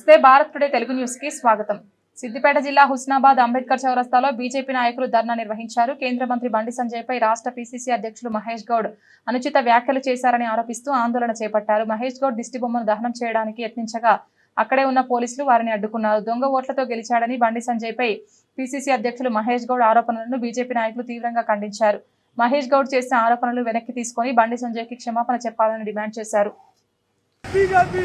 నమస్తే భారత్ టుడే తెలుగు న్యూస్కి స్వాగతం. సిద్దిపేట జిల్లా హుస్నాబాద్ అంబేద్కర్ చౌరస్తాలో బీజేపీ నాయకులు ధర్నా నిర్వహించారు. కేంద్ర మంత్రి బండి సంజయ్ పై రాష్ట్ర పీసీసీ అధ్యక్షులు మహేష్ గౌడ్ అనుచిత వ్యాఖ్యలు చేశారని ఆరోపిస్తూ ఆందోళన చేపట్టారు. మహేష్ గౌడ్ దిష్టిబొమ్మను దహనం చేయడానికి యత్నించగా అక్కడే ఉన్న పోలీసులు వారిని అడ్డుకున్నారు. దొంగ ఓట్లతో గెలిచాడని బండి సంజయ్ పై పీసీసీ అధ్యక్షులు మహేష్ గౌడ్ ఆరోపణలను బీజేపీ నాయకులు తీవ్రంగా ఖండించారు. మహేష్ గౌడ్ చేసిన ఆరోపణలు వెనక్కి తీసుకొని బండి సంజయ్కి క్షమాపణ చెప్పాలని డిమాండ్ చేశారు. బీజేపీ!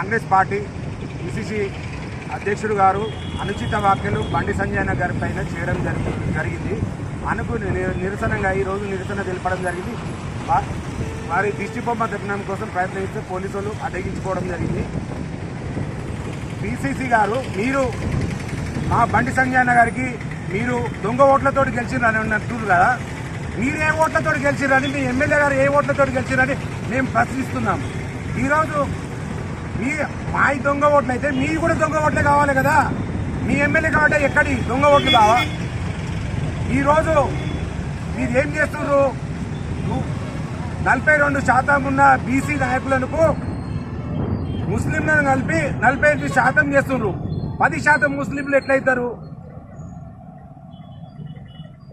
కాంగ్రెస్ పార్టీ పిసిసి అధ్యక్షుడు గారు అనుచిత వ్యాఖ్యలు బండి సంజయ్ గారి పైన చేయడం జరిగింది. అనుకు నిరసనగా ఈరోజు నిరసన తెలపడం జరిగింది. వారి దిష్టి దిష్టిబొమ్మ దగ్నం కోసం ప్రయత్నిస్తే పోలీసులు అడ్డగించుకోవడం జరిగింది. పిసిసి గారు మీరు మా బండి సంజయ్ గారికి మీరు దొంగ ఓట్లతో గెలిచిరని అన్నట్టు కదా. మీరు ఏ ఓట్లతో గెలిచిరని మీ ఎమ్మెల్యే గారు ఏ ఓట్లతో గెలిచిరని మేము ప్రశ్నిస్తున్నాము. ఈరోజు మీ మాయి దొంగ ఓట్లు అయితే మీ కూడా దొంగ ఓట్లే కావాలి కదా. మీ ఎమ్మెల్యే కాబట్టి ఎక్కడి దొంగ ఓట్లు కావా? ఈరోజు మీరు ఏం చేస్తున్నారు నలభై రెండు శాతం ఉన్న బీసీ నాయకులకు ముస్లింలను కలిపి నలభై ఎనిమిది శాతం చేస్తున్నారు పది శాతం ముస్లింలు ఎట్లయితారు?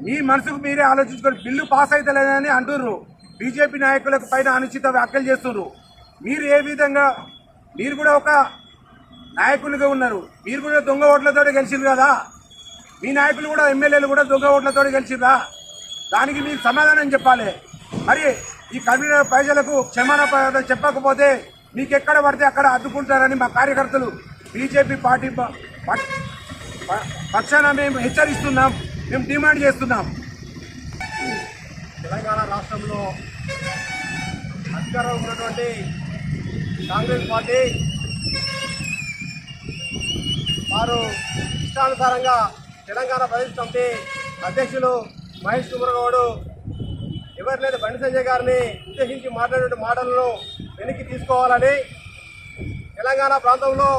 మీ మనసుకు మీరే ఆలోచించుకొని బిల్లు పాస్ అవుతలేదని అంటున్నారు బీజేపీ నాయకులకు పైన అనుచిత వ్యాఖ్యలు చేస్తున్నారు మీరు ఏ విధంగా మీరు కూడా ఒక నాయకులుగా ఉన్నారు. మీరు కూడా దొంగ ఓట్లతో గెలిచిరు కదా. మీ నాయకులు కూడా ఎమ్మెల్యేలు కూడా దొంగ ఓట్లతో గెలిచిరా దానికి మీరు సమాధానం చెప్పాలి. మరి ఈ కన్వీనర్ ప్రజలకు క్షమాపణ చెప్పకపోతే మీకు ఎక్కడ పడితే అక్కడ అడ్డుకుంటారని మా కార్యకర్తలు బీజేపీ పార్టీ పక్షాన మేము హెచ్చరిస్తున్నాం. మేము డిమాండ్ చేస్తున్నాం. తెలంగాణ రాష్ట్రంలో అధికారం ఉన్నటువంటి కాంగ్రెస్ పార్టీ వారు ఇష్టానుసారంగా తెలంగాణ ప్రదేశ్ కమిటీ అధ్యక్షులు మహేష్ కుమరగౌడు ఎవరు లేదు బండి సంజయ్ గారిని ఉద్దేశించి మాట్లాడే మాటలను వెనక్కి తీసుకోవాలని తెలంగాణ ప్రాంతంలో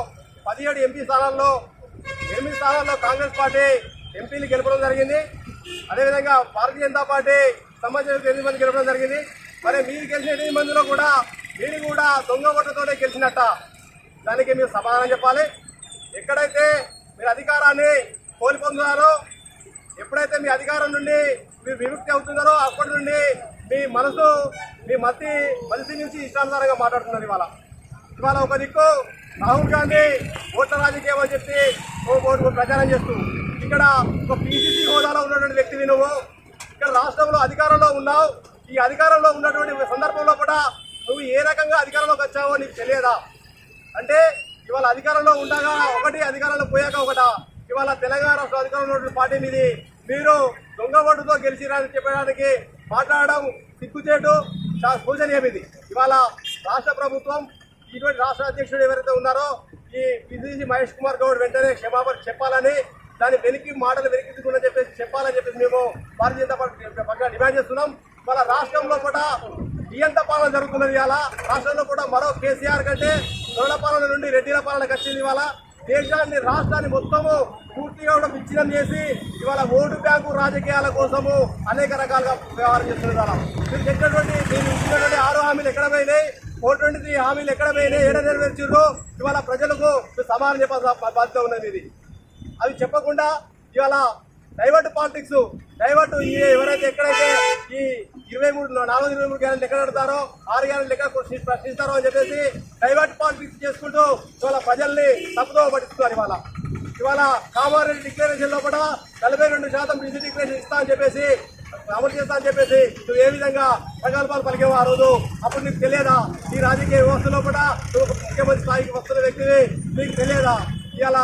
పదిహేడు ఎంపీ స్థానాల్లో ఎనిమిది స్థానాల్లో కాంగ్రెస్ పార్టీ ఎంపీలు గెలపడం జరిగింది. అదేవిధంగా భారతీయ జనతా పార్టీ సంబంధించిన ఎనిమిది మంది గెలపడం జరిగింది. మరి మీరు గెలిచిన ఎనిమిది మందిలో కూడా మీరు కూడా దొంగ ఓట్లతోనే గెలిచినట్ట. దానికి మీరు సమాధానం చెప్పాలి. ఎక్కడైతే మీరు అధికారాన్ని కోల్పొందుతారో ఎప్పుడైతే మీ అధికారం నుండి మీరు విముక్తి అవుతున్నారో అప్పటి నుండి మీ మనసు మీ మతి మనిషి నుంచి ఇష్టానుసారంగా మాట్లాడుతున్నారు ఇవాళ. ఇవాళ ఒక దిక్కు రాహుల్ గాంధీ ఓట్ల రాజకీయం అని చెప్పి ఓటు ప్రచారం చేస్తూ ఇక్కడ ఒక పీసీసీ హోదాలో ఉన్నటువంటి వ్యక్తివి నువ్వు. ఇక్కడ రాష్ట్రంలో అధికారంలో ఉన్నావు. ఈ అధికారంలో ఉన్నటువంటి సందర్భంలో కూడా నువ్వు ఏ రకంగా అధికారంలోకి వచ్చావో నీకు తెలియదా? అంటే ఇవాళ అధికారంలో ఉండగా ఒకటి అధికారంలో పోయాక ఒకట? ఇవాళ తెలంగాణ రాష్ట్ర అధికారంలో ఉన్న పార్టీ మీది మీరు దొంగ ఓటుతో గెలిచిరని చెప్పడానికి మాట్లాడడం సిగ్గుచేటు పూజనీయమిది ఇవాళ రాష్ట్ర ప్రభుత్వం ఇటువంటి రాష్ట్ర అధ్యక్షుడు ఎవరైతే ఉన్నారో ఈ పిసిసి మహేష్ కుమార్ గౌడ్ వెంటనే క్షమాపణ చెప్పాలని దాని వెనక్కి మాటలు వెనక్కి తీసుకుని చెప్పేసి చెప్పాలని చెప్పేసి మేము భారతీయ జనతా పార్టీ డిమాండ్ చేస్తున్నాం. మన రాష్ట్రంలో కూడా ఎంత పాలన జరుగుతున్నది ఇవాళ. రాష్ట్రంలో కూడా మరో కేసీఆర్ కంటే దొరల పాలన నుండి రెడ్డిల పాలనకు వచ్చింది ఇవాళ. దేశాన్ని రాష్ట్రాన్ని మొత్తము పూర్తిగా కూడా విచ్ఛిన్నం చేసి ఇవాళ ఓటు బ్యాంకు రాజకీయాల కోసము అనేక రకాలుగా వ్యవహారం చేస్తున్నారు మీరు చెప్పినటువంటి మీరు ఇచ్చినటువంటి ఆరు హామీలు ఎక్కడ పోయినాయి? ఫోర్ ట్వంటీ త్రీ హామీలు ఎక్కడ పోయినాయి? ఏడ నెరవేర్చారు ఇవాళ ప్రజలకు సమానం చెప్పాల్సిన బాధ్యత ఉన్నది ఇది. అవి చెప్పకుండా ఇవాళ డైవర్ట్ పాలిటిక్స్ డైవర్ట్ ఎవరైతే ఎక్కడైతే ఈ ఇరవై మూడు నాలుగు ఇరవై మూడు గ్యారెంటీ ఎక్కడ పెడతారో ఆరు గ్యారెంటీ ఎక్కడ ప్రశ్నిస్తారో అని చెప్పేసి డైవర్ట్ పాలిటిక్స్ చేసుకుంటూ ఇవాళ ప్రజల్ని తప్పుదో పట్టిస్తున్నారు ఇవాళ. ఇవాళ కామారెడ్డి డిక్లరేషన్లో కూడా నలభై రెండు శాతం బిజీ డిక్లరేషన్ ఇస్తా అని చెప్పేసి అమలు చేస్తా అని చెప్పేసి నువ్వు ఏ విధంగా ప్రగల్భాలు పలికేవో ఆ రోజు అప్పుడు నీకు తెలియదా? ఈ రాజకీయ వ్యవస్థలో కూడా నువ్వు ముఖ్యమంత్రి స్థాయికి వస్తున్న వ్యక్తివి నీకు తెలియదా? ఇవాళ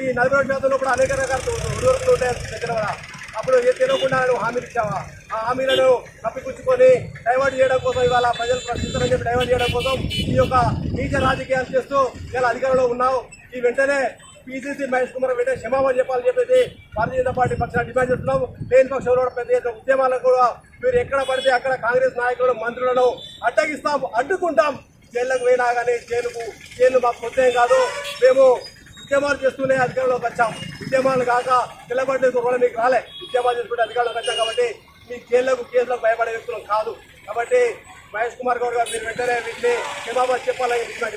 ఈ నలభై రెండు శాతంలో కూడా అనేక రకాల ఉద్యోగులు ఉంటాయి దగ్గర. కూడా అప్పుడు ఏ తెలియకుండా నువ్వు హామీలు ఇచ్చావా? ఆ హామీలను కప్పిపుచ్చుకొని డైవర్ట్ చేయడం కోసం ఇవాళ ప్రజలు ప్రశ్నిస్తారని చెప్పి డైవర్ట్ చేయడం కోసం ఈ యొక్క నీచ రాజకీయాలు చేస్తూ ఇలా అధికారంలో ఉన్నావు. ఈ వెంటనే పీసీసీ మహేష్ కుమార్ వెంటనే క్షమాపణ చెప్పాలని చెప్పేసి భారతీయ జనతా పార్టీ పక్షాన్ని డిమాండ్ చేస్తున్నాం. లేని పక్షంలో పెద్ద ఎత్తున ఉద్యమాలకు కూడా మీరు ఎక్కడ పడితే అక్కడ కాంగ్రెస్ నాయకులను మంత్రులను అడ్డగిస్తాం అడ్డుకుంటాం. జైళ్ళకు పోయినా కానీ జైలుకు జైలు మాకు కొత్త కాదు. మేము ఉద్యమాలు చేస్తూనే అధికారంలోకి వచ్చాం. ఉద్యమాలు కాక నిలబడే కూడా మీకు రాలే. ఉద్యమాలు చేసుకుంటే అధికారంలోకి వచ్చాం కాబట్టి మీ జైళ్ళకు కేసులకు భయపడే వ్యక్తులు కాదు. కాబట్టి మహేష్ కుమార్ గౌడ్ గారు మీరు వెంటనే వీటిని క్షమాపణ చెప్పాలని డిమాండ్